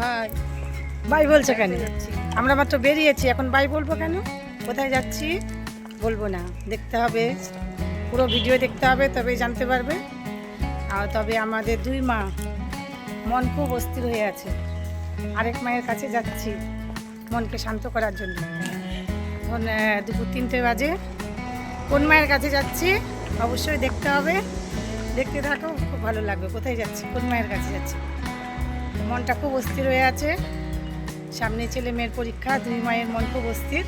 ভাই। বাই বলছো কেন? আমরা মাত্র বেরিয়েছি, এখন বাই বলব কেন? কোথায় যাচ্ছি? বলব না, দেখতে হবে। পুরো ভিডিও দেখতে হবে, তবেই জানতে পারবে। আর তবে আমাদের দুই মা মন খুব অস্থির হয়ে আছে। আরেক মায়ের কাছে যাচ্ছি, মনকে শান্ত করার জন্য। এখন দুপুর তিনটে বাজে। কোন মায়ের কাছে যাচ্ছি? অবশ্যই দেখতে হবে। দেখতে থাকো, খুব ভালো লাগবে। কোথায় যাচ্ছি? কোন মায়ের কাছে যাচ্ছি? মনটা খুব অস্থির হয়ে আছে। সামনে ছেলে মেয়ের পরীক্ষা, দুই মায়ের মন খুব অস্থির,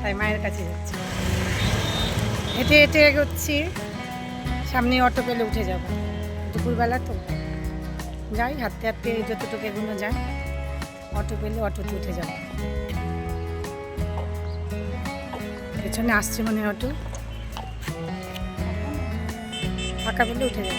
তাই মায়ের কাছে যাচ্ছি। হেঁটে হেঁটে এগোচ্ছি সামনে অটো পেলে উঠে যাব। দুপুরবেলা তো যাই, হাঁটতে হাঁটতে যতটুকু এগুলো যায়, অটো পেলে অটোতে উঠে যাব। পেছনে আসছে মনে অটো। ফাঁকা পেলে উঠে যাব।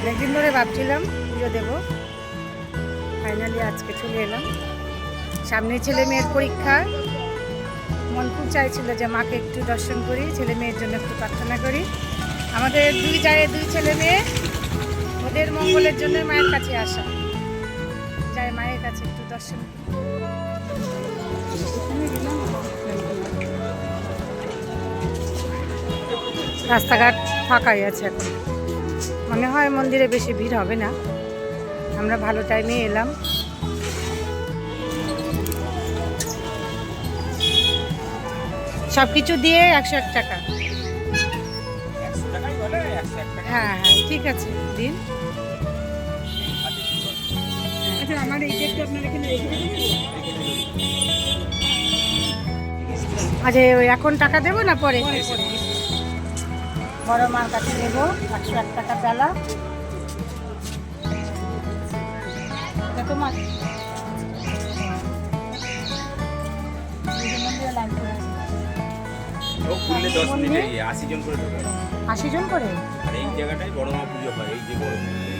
অনেকদিন ধরে ভাবছিলাম পুজো দেব। ফাইনালি আজকে চলে এলাম। সামনে ছেলে মেয়ের পরীক্ষা। মন খুব চাইছিল যে মাকে একটু দর্শন করি, ছেলে মেয়ের জন্য একটু প্রার্থনা করি। আমাদের দুই যায় দুই ছেলে মেয়ে, ওদের মঙ্গলের জন্য মায়ের কাছে আসা। যায় মায়ের কাছে একটু দর্শন। রাস্তাঘাট ফাঁকাই আছে এখন। মনে হয় মন্দিরে বেশি ভিড় হবে না। আমরা ভালো টাইমে এলাম। সব কিছু দিয়ে একশো এক টাকা। হ্যাঁ হ্যাঁ ঠিক আছে দিন। আচ্ছা আচ্ছা ওই এখন টাকা দেবো না পরে। বড় মার কাছে নেব একশো এক টাকা পেলা। তোমার? করে আছে। ও খুললে দশ মিনিটে আশি জন করে আশি জন করে? আর এই বড় মা পুজো হয় এই যে বড় মন্দির।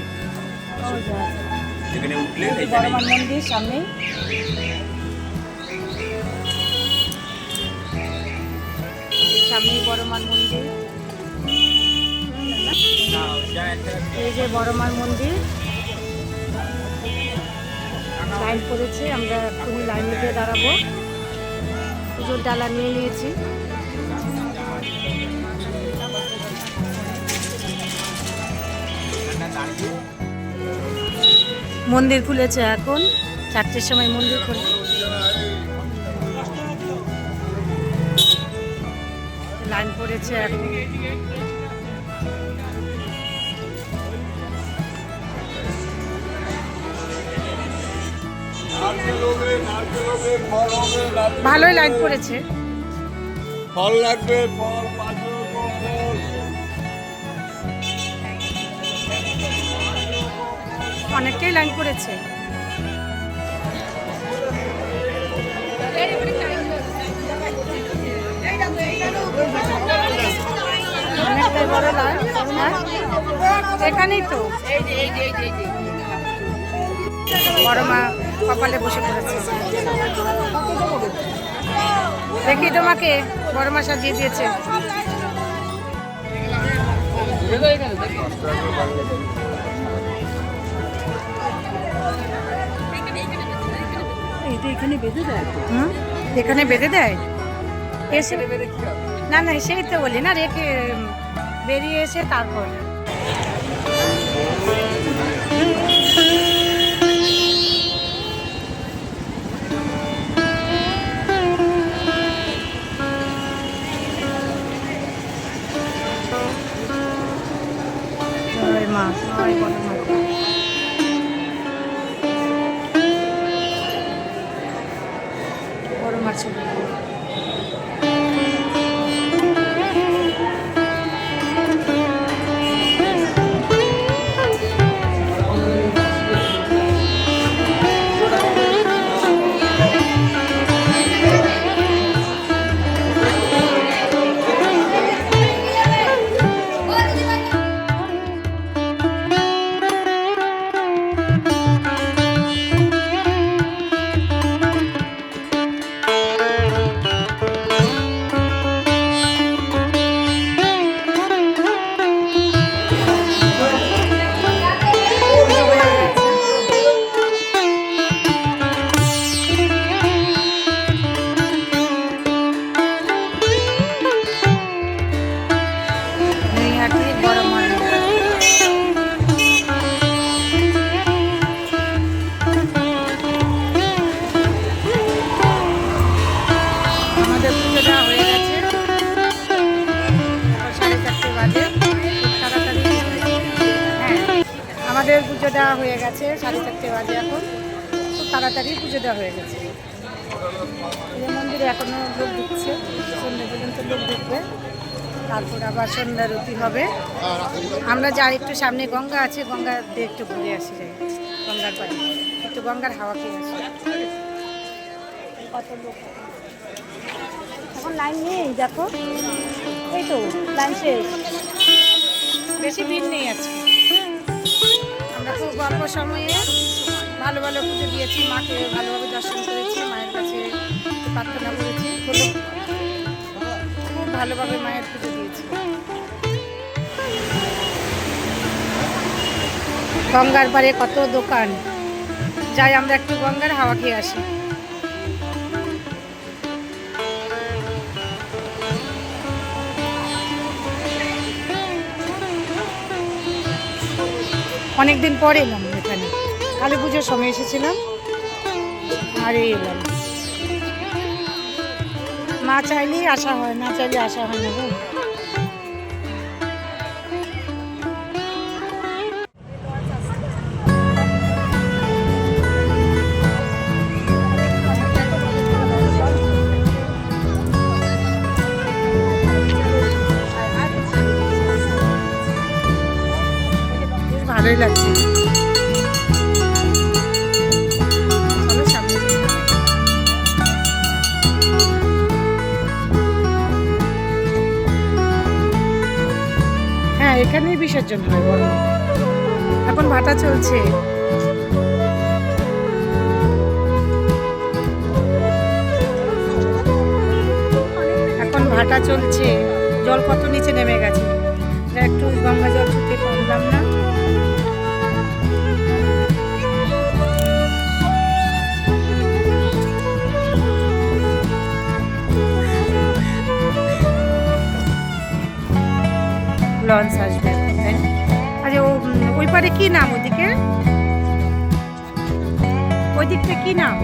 যেখানে বড় মন্দির সামনেই সামনেই বড় মন্দির। এই যে বড় মার মন্দির। লাইন পড়েছে, আমরা এক্ষুনি লাইনে গিয়ে দাঁড়াবো। পুজোর ডালা নিয়ে নিয়েছি। মন্দির খুলেছে এখন, চারটের সময় মন্দির খুলে। লাইন পড়েছে এখন। ভালোই লাইন পড়েছে ফল লাগবে ফল অনেকটাই লাইন পড়েছে অনেকটাই বড় লাইন হ্যাঁ? এখানেই তো। বড় মা কপালে বসে পড়েছে। দেখি তোমাকে বড় মা সাজিয়ে দিয়েছে হুম? এখানে বেঁধে দেয়? এসে না না সেই তো বলি না রেখে বেরিয়ে এসে তারপর। জয় মা জয় বড় মা গেছে সাড়ে চারটে বাজে এখন। খুব তাড়াতাড়ি পুজো দেওয়া হয়ে গেছে। মন্দিরে এখনও লোক ঢুকছে, সন্ধ্যে পর্যন্ত লোক ঢুকবে। তারপর আবার সন্ধ্যা রুটি হবে। আমরা যাই একটু সামনে গঙ্গা আছে, গঙ্গা দিয়ে একটু ঘুরে আসি যাই। গঙ্গার পাড়ে। একটু গঙ্গার হাওয়া খেয়ে আসি। কত লোক এখন লাইন নেই, দেখো। এই তো, লাইন শেষ। বেশি ভিড় নেই খুব অল্প সময়ে ভালো ভালো পুজো দিয়েছি, মাকে ভালোভাবে দর্শন করেছি, মায়ের কাছে প্রার্থনা করেছি খুব ভালোভাবে মায়ের পুজো দিয়েছি। গঙ্গার পারে কত দোকান, যাই আমরা একটু গঙ্গার হাওয়া খেয়ে আসি। অনেকদিন পরে এলাম এখানে। কালী পুজোর সময় এসেছিলাম, আর এই এলাম। মা চাইলেই আসা হয়, না চাইলে আসা হয় না ভালোই লাগছে। হ্যাঁ এখানেই বিসর্জন হয় বড় এখন ভাটা চলছে। এখন ভাটা চলছে। জল কত নিচে নেমে গেছে? একটু গঙ্গা জল ছুটে পারলাম না। লঞ্চ আসবে। তাই ও ওই পারে কি নাম ওইদিকে ওই দিকটা কি নাম?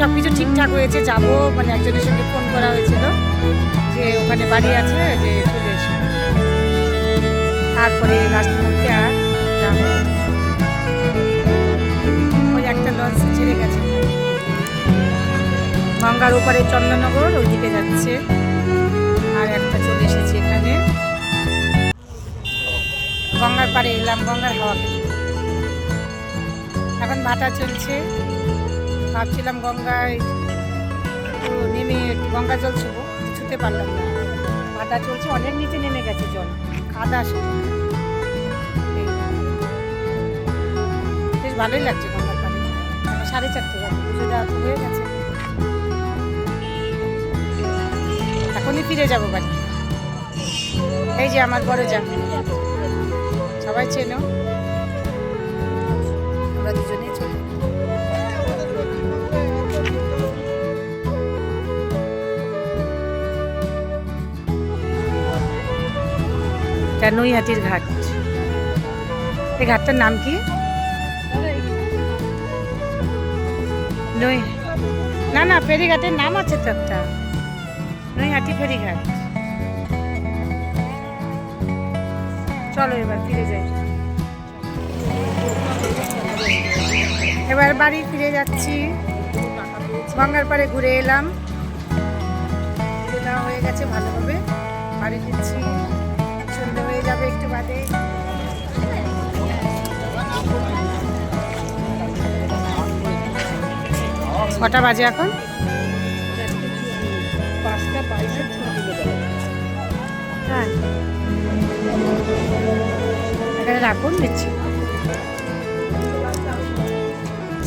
সব কিছু ঠিকঠাক হয়েছে, যাব। মানে একজনের সঙ্গে ফোন করা হয়েছিল যে ওখানে বাড়ি আছে, যে চলে এসো। তারপরে লাস্ট আর ওই একটা লঞ্চ ছেড়ে গেছে। গঙ্গার ওপারে চন্দননগর, ওইদিকে যাচ্ছে। আর একটা চলে এসেছে এখানে। গঙ্গার পাড়ে এলাম, গঙ্গার হাওয়া এখন ভাটা চলছে। ভাবছিলাম গঙ্গায় একটু নেমে, গঙ্গা জল ছুবো, ছুতে পারলাম না। ভাটা চলছে, অনেক নিচে নেমে গেছে জল। কাদা শুধু বেশ ভালোই লাগছে গঙ্গার এখন সাড়ে চারটে বাজে পুজো দেওয়া হয়ে গেছে। এখনই ফিরে যাব বাড়ি। এই যে আমার বড় যা সবাই চেনো? আমরা দুজনেই চলি এটা নৈহাটির ঘাট। এই ঘাটটার নাম কি? নৈ, না, ফেরিঘাটের নাম আছে তো একটা। নৈহাটি ফেরিঘাট। চলো এবার ফিরে যাই। এবার বাড়ি ফিরে যাচ্ছি। গঙ্গার পাড়ে ঘুরে এলাম। হয়ে গেছে, ভালোভাবে বাড়ি ফিরছি। একটু বাদে কটা বাজে এখন। পাঁচটা বাইশে হ্যাঁ। এখানে রাখুন দিচ্ছি।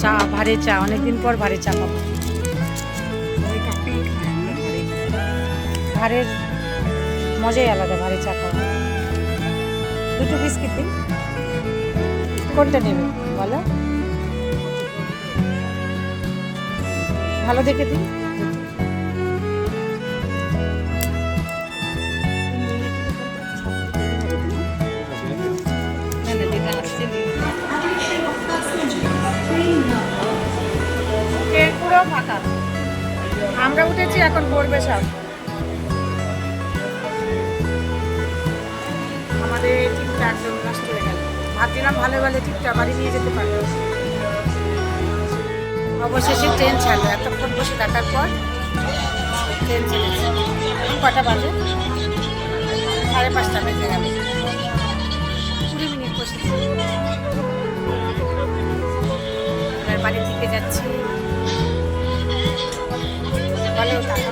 চা ভারে চা অনেকদিন পর ভারে চা খাব ভারের মজাই আলাদা ভারে চা খাওয়া। দুটো বিস্কিট দিন কোনটা নেবে, বলো? ভালো দেখে দিন ফাঁকা। আমরা উঠেছি, এখন পড়বে সব। আমাদের একদম নষ্ট হয়ে গেল। ভাবছিলাম ভালো ভালো টিপটা বাড়ি নিয়ে যেতে পারব অবশেষে ট্রেন ছাড়লো। এতক্ষণ বসে থাকার পর ট্রেন ছেড়েছে এখন কটা বাজে? সাড়ে পাঁচটা বেজে গেল। কুড়ি মিনিট বসেছি এবার বাড়ির দিকে যাচ্ছি। ভালো টাকা